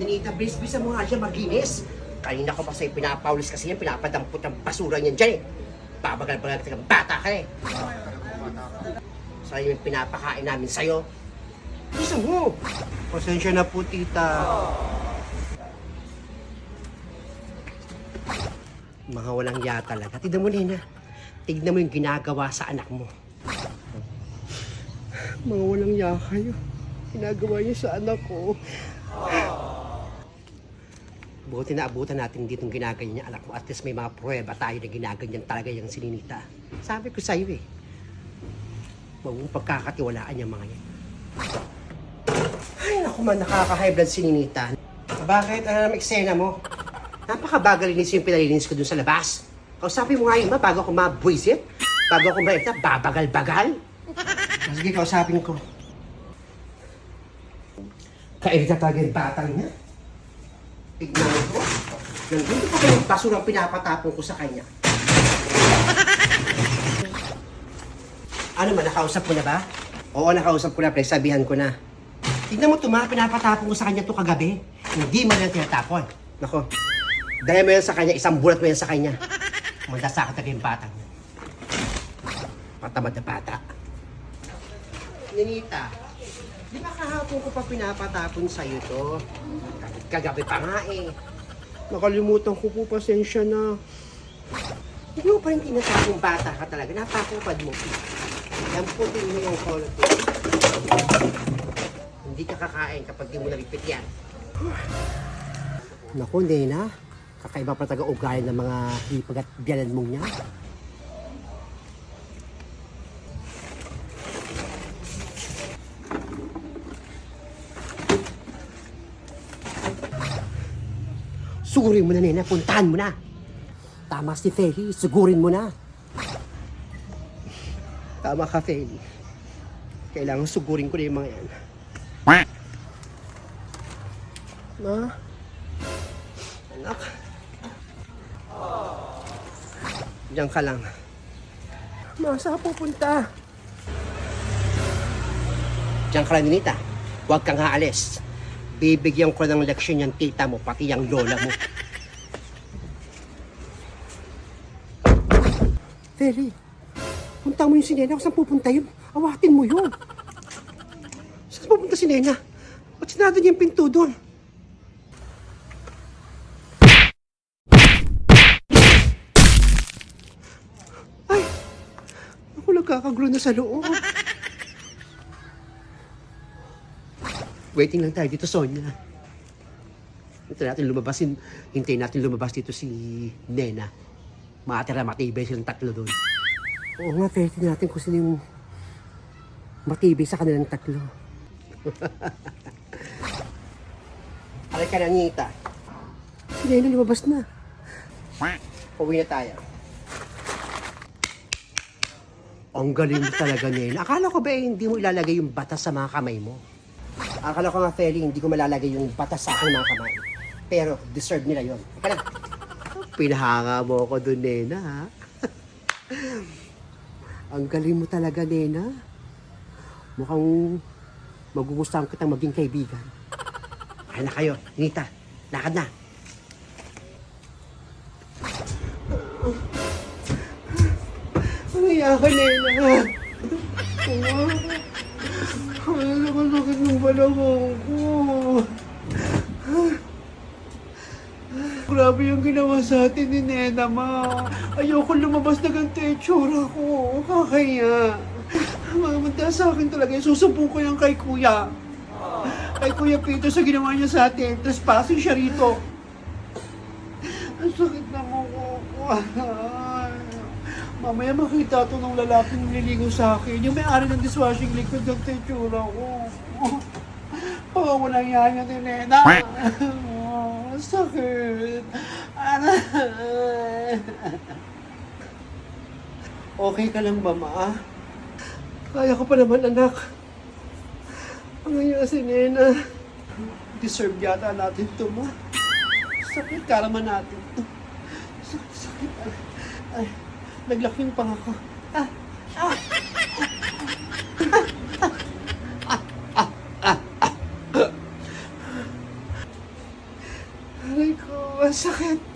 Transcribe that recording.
Ninita, bilis-bilis mo nga siya maginis. Kanina ko pa sa'yo pinapaulis kasi yan, pinapadampot ang basura niyan dyan eh. Babagal-bagal ka ng bata ka eh. Sa'yo yung pinapakain namin sa'yo. Gusto mo? Pasensya na po, tita. Mga walang ya talaga. Tignan mo, Nena. Tignan mo yung ginagawa sa anak mo. Mga walang ya kayo. Ginagawa niyo sa anak ko. Buti na abutan natin dito yung ginaganyan anak mo. At least may mga pruweba tayo na ginaganyan talaga yung sininita. Sabi ko sa'yo eh. Huwag mong pagkakatiwalaan yung mga yan. Ay, naku man, nakaka-high blood si Ninita. Bakit? Ano naman eksena mo? Napakabagal linis yung pinalinis ko dun sa labas. Kausapin mo nga yun ba bago ako mabwisit? Bago ako maita, babagal-bagal? Ah, Sige, kausapin ko. Kairita talaga yung batang niya. Tignan ko. Nandito pa yung basurang pinapatapon ko sa kanya. Ano man, nakausap ko na ba? Oo, nakausap ko na, pre. Sabihan ko na. Tignan mo ito, pinapatapon ko sa kanya to kagabi. Hindi man lang tinatapon. Nako, dahil mo yan sa kanya, isang bulat mo yan sa kanya. Magdasakit talaga yung batang yan. Patamad na bata. Ninita, di ba kahapon ko pa pinapatapon sa'yo to? Kagabi pa nga eh. Nakalimutan ko po, pasensya na. Hindi mo pa rin tinatapong bata ka talaga. Napakupad mo. Din mo yung color ko. Hindi ka kakain kapag di mo nalipit yan. Naku, Nena. Kakaiba pa taga ugali ng mga hipag at biyanan mong niya. Sugurin mo na, Nena. Puntahan mo na. Tama si Feli. Sugurin mo na. Tama ka, Feli. Kailangan sugurin ko na yung mga yan. Ma? Anak? Diyan ka lang. Ma, saan pupunta? Diyan ka lang, Ninita. Huwag kang haalis. Bibigyan ko ng leksyon yung tita mo, pati yung lola mo. Feli, punta mo yung si Nena. Saan pupunta yun? Awatin mo yun. Saan pupunta si Nena? Ba't sinado niya yung pinto doon? Ay! Ako nagkakagulo na sa loob. Waiting lang tayo dito, Sonia. Hintayin natin lumabas, hin- hintayin natin lumabas dito si Nena. Matira, matibay silang tatlo doon. Oo nga, testin natin kung sino yung matibay sa kanilang tatlo. Alay ka na, Nita. Si Nena lumabas na. Uwi na tayo. Ang galing talaga, Nena. Akala ko ba eh, hindi mo ilalagay yung batas sa mga kamay mo? Akala ko nga, Feli, hindi ko malalagay yung batas sa aking mga kamay. Pero, deserve nila yon. Ika na. Pinahanga mo ako dun, Nena, ha? Ang galing mo talaga, Nena. Mukhang magugustuhan kitang maging kaibigan. Kaya na kayo, Nita. Lakad na. Ano yan ka, Nena? Naman balakang ko? Grabe yung ginawa sa atin ni Nena, ma. Ayoko lumabas na ganito yung tsura ko. Kakaya. Mamanta sa akin talaga. Ko yan kay Kuya. Kay Kuya Pito sa ginawa niya sa atin. Tapos pasin siya rito. Ang sakit na mo ko. Ay. Mamaya makita to ng lalaking nililigo sa akin. Yung may-ari ng dishwashing liquid ng tsura ko. Oh, walang yaya ni Nena. Oh, sakit. Okay ka lang ba, ma? Kaya ko pa naman, anak. Ang ngayon si Nena. Deserve yata natin to, ma. Sakit, karaman natin to. Sakit, sakit. Ay, naglaki yung pangako. Ah, ah. Aray ko, ang sakit.